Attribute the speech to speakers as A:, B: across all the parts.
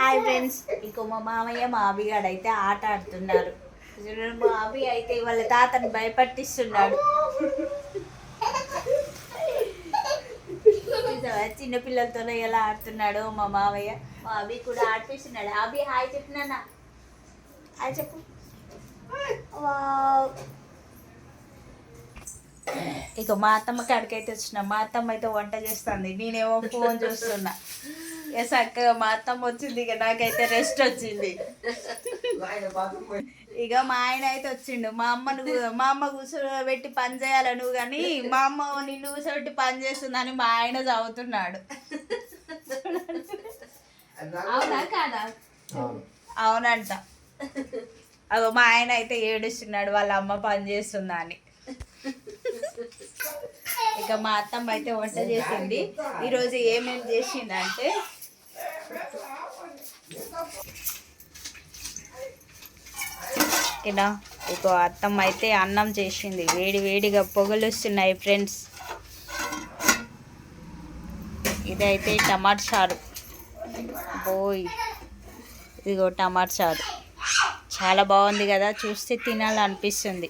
A: Hi friends ఇంకో మా మామయ్య మా అభిగాడు అయితే ఆట ఆడుతున్నారు. మా అభి అయితే వాళ్ళ తాతని భయపట్టిస్తున్నాడు. చిన్నపిల్లలతోనే చిన్న ఎలా ఆడుతున్నాడో మా మామయ్య. మా అభి కూడా ఆడిపిస్తున్నాడు. అభి హాయ్ చెప్పినా హాయ్ చెప్పు. వావ్. ఇక మా అత్తమ్మ కాడికైతే వచ్చిన. మా అత్తమ్మ అయితే వంట చేస్తుంది. నేనేమో ఫోన్ చూస్తున్నా. చక్కగా మా అత్తమ్మ వచ్చింది ఇక నాకైతే రెస్ట్ వచ్చింది. ఇక మా ఆయన అయితే వచ్చిండు. మా అమ్మను మా అమ్మ కూర్చోబెట్టి పని చేయాలి నువ్వు కానీ మా అమ్మ నిన్ను కూర్చోబెట్టి పని చేస్తుందని మా ఆయన చదువుతున్నాడు. అవునా కాదా? అవునంట. అగో మా ఆయన అయితే ఏడుస్తున్నాడు వాళ్ళ అమ్మ పని చేస్తుందా అని. ఇక మా అత్తమ్మ అయితే వంట చేసింది. ఈరోజు ఏమేమి చేసిందంటే ఇలా ఇక అత్తమ్మ అయితే అన్నం చేసింది. వేడి వేడిగా పొగలు వస్తున్నాయి ఫ్రెండ్స్. ఇదైతే టమాట చారు. బోయ్. ఇదిగో టమాట చారు. చాలా బాగుంది కదా చూస్తే తినాలనిపిస్తుంది.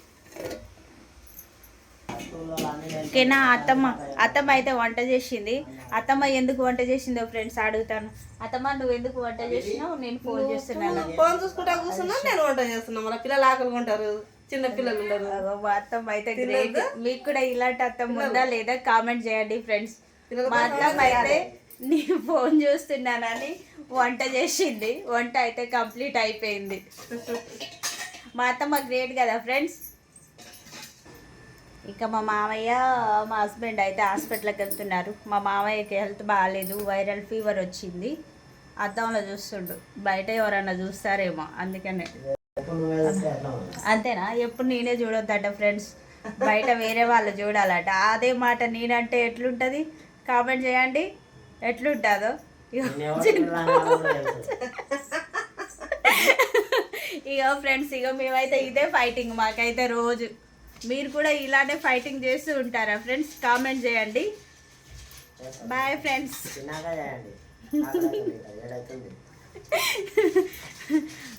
A: ఓకేనా అత్తమ్మ? అత్తమ్మ అయితే వంట చేసింది. అత్తమ్మ ఎందుకు వంట చేసిందో ఫ్రెండ్స్ అడుగుతాను. అత్తమ్మ నువ్వు ఎందుకు వంట చేసినావు? నేను ఫోన్ చేస్తున్నాను
B: ఫోన్ చూసుకుంటా కూర్చున్నా నేను వంట చేస్తున్నా. మన పిల్లలు ఆకలి ఉంటారు. చిన్న పిల్లలు ఉండరు.
A: మా అత్తమ్మ అయితే గ్రేట్ మీకు కూడా ఇలాంటి అత్తమ్మ ఉందా లేదా కామెంట్ చేయండి ఫ్రెండ్స్. మా అత్తమ్మ అయితే నేను ఫోన్ చూస్తున్నానని వంట చేసింది. వంట అయితే కంప్లీట్ అయిపోయింది. మా అత్తమ్మ గ్రేట్ కదా ఫ్రెండ్స్. ఇక మా మామయ్య మా హస్బెండ్ అయితే హాస్పిటల్కి వెళ్తున్నారు. మా మామయ్యకి హెల్త్ బాగాలేదు వైరల్ ఫీవర్ వచ్చింది. అద్దంలో చూస్తుండు. బయట ఎవరన్నా చూస్తారేమో అందుకనే. అంతేనా? ఎప్పుడు నేనే చూడొద్దట ఫ్రెండ్స్. బయట వేరే వాళ్ళు చూడాలట. అదే మాట నేనంటే ఎట్లుంటుంది? కామెంట్ చేయండి. ఎట్లుంటుందో? ఇక ఫ్రెండ్స్ ఇక మేమైతే ఇదే ఫైటింగ్ మాకైతే రోజు. మీరు కూడా ఇలానే ఫైటింగ్ చేస్తూ ఉంటారా ఫ్రెండ్స్ కామెంట్ చేయండి. బాయ్ ఫ్రెండ్స్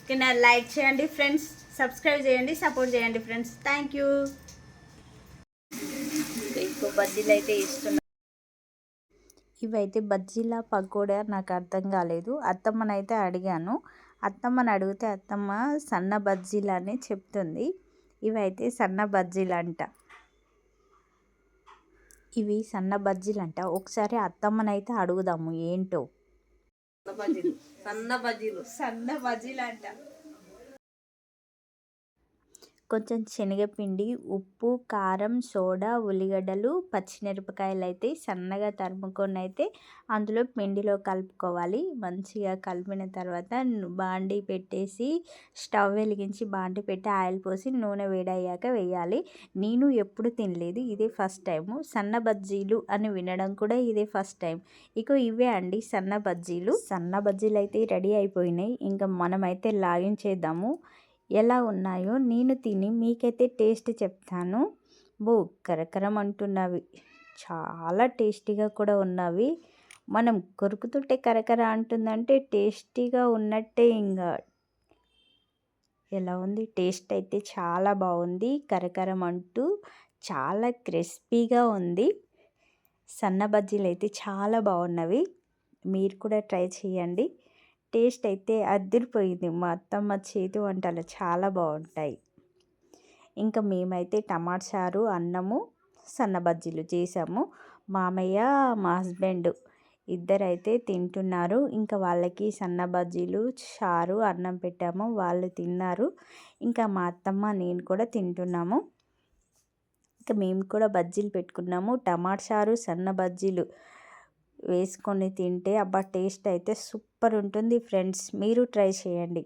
A: కింద లైక్ చేయండి ఫ్రెండ్స్ సబ్స్క్రైబ్ చేయండి సపోర్ట్ చేయండి ఫ్రెండ్స్ థ్యాంక్ యూ ఇంకో బజ్జీలు అయితే ఇస్తున్నా. ఇవైతే బజ్జీల పకోడా నాకు అర్థం కాలేదు. అత్తమ్మనైతే అడిగాను. అత్తమ్మని అడిగితే అత్తమ్మ సన్న బజ్జీలు అని చెప్తుంది. ఇవైతే సన్న బజ్జీలు అంట ఇవి సన్న బజ్జీలు అంట ఒకసారి అత్తమ్మనైతే అడుగుదాము ఏంటో.
B: సన్న బజ్జీలు. సన్న బజ్జీలు.
A: సన్న బజ్జీలు అంట కొంచెం శనగపిండి ఉప్పు కారం సోడా ఉల్లిగడ్డలు పచ్చిమిరపకాయలు అయితే సన్నగా తరుముకొని అయితే అందులో పిండిలో కలుపుకోవాలి. మంచిగా కలిపిన తర్వాత బాండి పెట్టేసి స్టవ్ వెలిగించి బాండి పెట్టి ఆయిల్ పోసి నూనె వేడయ్యాక వేయాలి. నేను ఎప్పుడు తినలేదు ఇదే ఫస్ట్ టైము. సన్న బజ్జీలు అని వినడం కూడా ఇదే ఫస్ట్ టైం ఇక ఇవే అండి సన్న బజ్జీలు. సన్న బజ్జీలు అయితే రెడీ అయిపోయినాయి. ఇంకా మనమైతే లాగించేద్దాము ఎలా ఉన్నాయో నేను తిని మీకైతే టేస్ట్ చెప్తాను. బో కరకరం అంటున్నవి. చాలా టేస్టీగా కూడా ఉన్నవి. మనం కొరుకుతుంటే కరకర అంటుందంటే టేస్టీగా ఉన్నట్టే ఇంకా ఎలా ఉంది? టేస్ట్ అయితే చాలా బాగుంది. కరకరం అంటూ చాలా క్రిస్పీగా ఉంది. సన్న బజ్జీలు అయితే చాలా బాగున్నవి. మీరు కూడా ట్రై చేయండి. టేస్ట్ అయితే అద్దరిపోయింది మా అత్తమ్మ చేతి వంటలు చాలా బాగుంటాయి ఇంకా మేమైతే టమాట చారు అన్నము సన్న బజ్జీలు చేసాము. మామయ్య మా హస్బెండ్ ఇద్దరైతే తింటున్నారు. ఇంకా వాళ్ళకి సన్న బజ్జీలు చారు అన్నం పెట్టాము. వాళ్ళు తిన్నారు. ఇంకా మా అత్తమ్మ నేను కూడా తింటున్నాము. ఇంకా మేము కూడా బజ్జీలు పెట్టుకున్నాము. టమాట చారు సన్న బజ్జీలు వేసుకొని తింటే అబ్బా టేస్ట్ అయితే సూపర్ ఉంటుంది ఫ్రెండ్స్. మీరు ట్రై చేయండి.